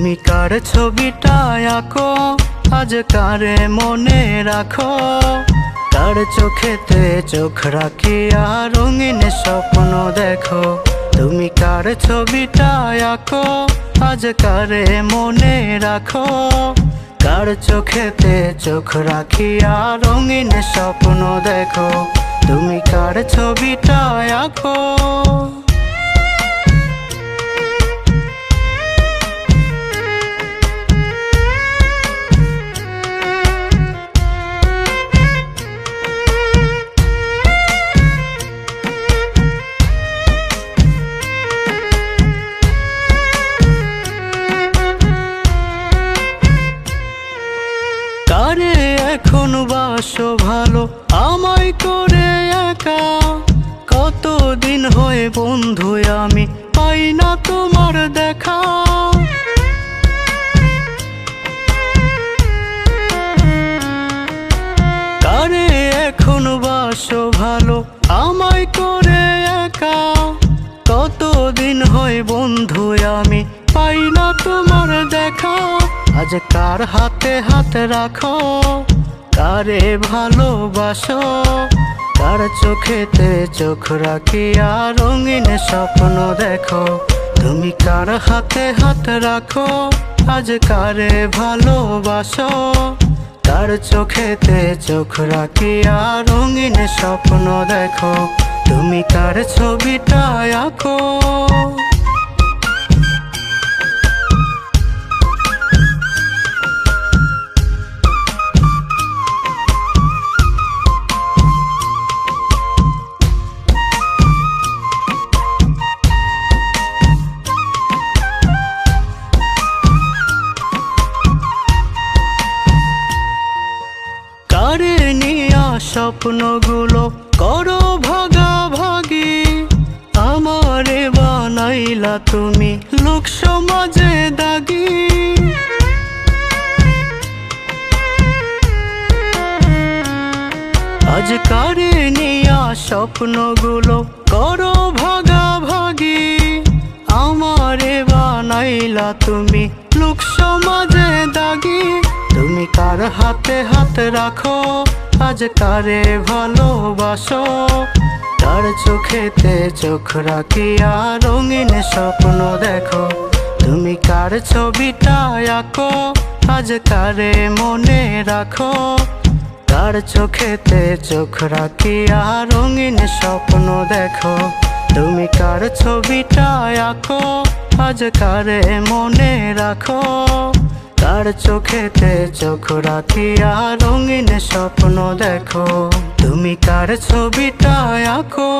কার ছবিটা আঁকো? আজ কারে মনে রাখো। তার চোখেতে চোখ রাখিয়া রঙিন স্বপ্ন দেখো। তুমি কার ছবিটা আঁকো? আজ কারে মনে রাখো। কার চোখেতে চোখ রাখিয়া রঙিন স্বপ্ন দেখো। তুমি কার ছবিটা আঁকো? কারে এখন বাসো ভালো? আমায় করে একা। কতদিন হয়ে বন্ধু আমি? পাই না তোমার দেখা। কারে এখন বাসো ভালো? আমায় করে একা। কতদিন হয় বন্ধু আমি? পাই না তোমার দেখা। আজ কার হাতে হাত রাখো? কারে ভালোবাসো? কার চোখেতে চোখ রাখিয়া রঙিন স্বপ্ন দেখো? তুমি কার হাতে হাত রাখো? আজ কারে ভালোবাসো? কার চোখেতে চোখ রাখিয়া রঙিন স্বপ্ন দেখো? তুমি কার ছবিটা আঁকো? স্বপ্নগুলো করো ভাগাভাগি। আমারে বানাইলা তুমি লোক সমাজে দাগি। আজ কারে নিয়া স্বপ্নগুলো করো ভাগাভাগি। আমারে বানাইলা তুমি লোক সমাজে দাগি। তুমি কার হাতে হাত রাখো? আজ কারে ভালোবাসো। তার চোখেতে চোখ রাখিয়া রঙিন স্বপ্ন দেখো। তুমি কার ছবিটা আঁকো? আজ কারে মনে রাখো? তার চোখেতে চোখ রাখিয়া রঙিন স্বপ্ন দেখো। তুমি কার ছবিটা আঁকো? আজ কারে মনে রাখো? তার চোখেতে চোখ রাখিয়া রঙিন স্বপ্ন দেখো। তুমি কার ছবিটা আঁকো।